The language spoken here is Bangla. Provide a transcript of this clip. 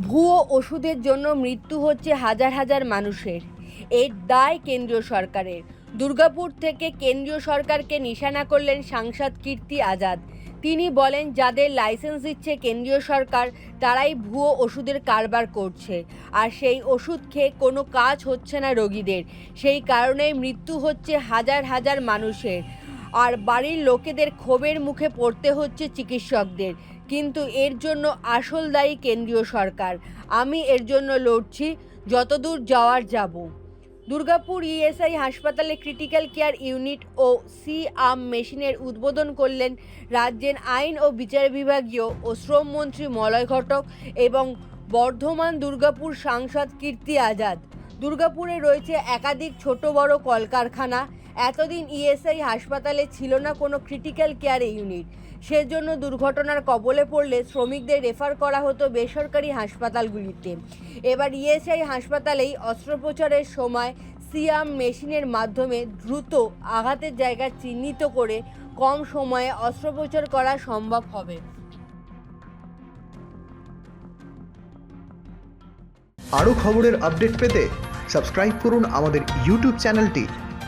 ভুয়ো ওষুধের জন্য মৃত্যু হচ্ছে হাজার হাজার মানুষের। এর দায় কেন্দ্রীয় সরকারের। দুর্গাপুর থেকে কেন্দ্রীয় সরকারকে নিশানা করলেন সাংসদ কীর্তি আজাদ। তিনি বলেন, যাদের লাইসেন্স দিচ্ছে কেন্দ্রীয় সরকার, তারাই ভুয়ো ওষুধের কারবার করছে। আর সেই ওষুধ খেয়ে কোনো কাজ হচ্ছে না রোগীদের। সেই কারণেই মৃত্যু হচ্ছে হাজার হাজার মানুষের। আর বাড়ির লোকেদের ক্ষোভের মুখে পড়তে হচ্ছে চিকিৎসকদের। কিন্তু এর জন্য আসল দায়ী কেন্দ্রীয় সরকার। আমি এর জন্য লড়ছি, যতদূর যাওয়ার যাব। দুর্গাপুর ইএসআই হাসপাতালে ক্রিটিক্যাল কেয়ার ইউনিট ও সি আর্ম মেশিনের উদ্বোধন করলেন রাজ্যের আইন ও বিচার বিভাগীয় ও শ্রমমন্ত্রী মলয় ঘটক এবং বর্ধমান দুর্গাপুর সাংসদ কীর্তি আজাদ। দুর্গাপুরে রয়েছে একাধিক ছোট বড় কলকারখানা এতদিন ইএসআই হাসপাতালে ছিল না, কোনো ক্রিটিক্যাল কেয়ার ইউনিট সেজন্য দুর্ঘটনার কবলে পড়লে শ্রমিকদের রেফার করা হতো বেসরকারি হাসপাতালগুলিতে। এবার ইএসআই হাসপাতালেই অস্ত্রোপচারের সময় সিয়াম মেশিনের মাধ্যমে দ্রুত আঘাতের জায়গা চিহ্নিত করে কম সময়ে অস্ত্রোপচার করা সম্ভব হবে। আরও খবরের আপডেট পেতে সাবস্ক্রাইব করুন আমাদের ইউটিউব চ্যানেলটি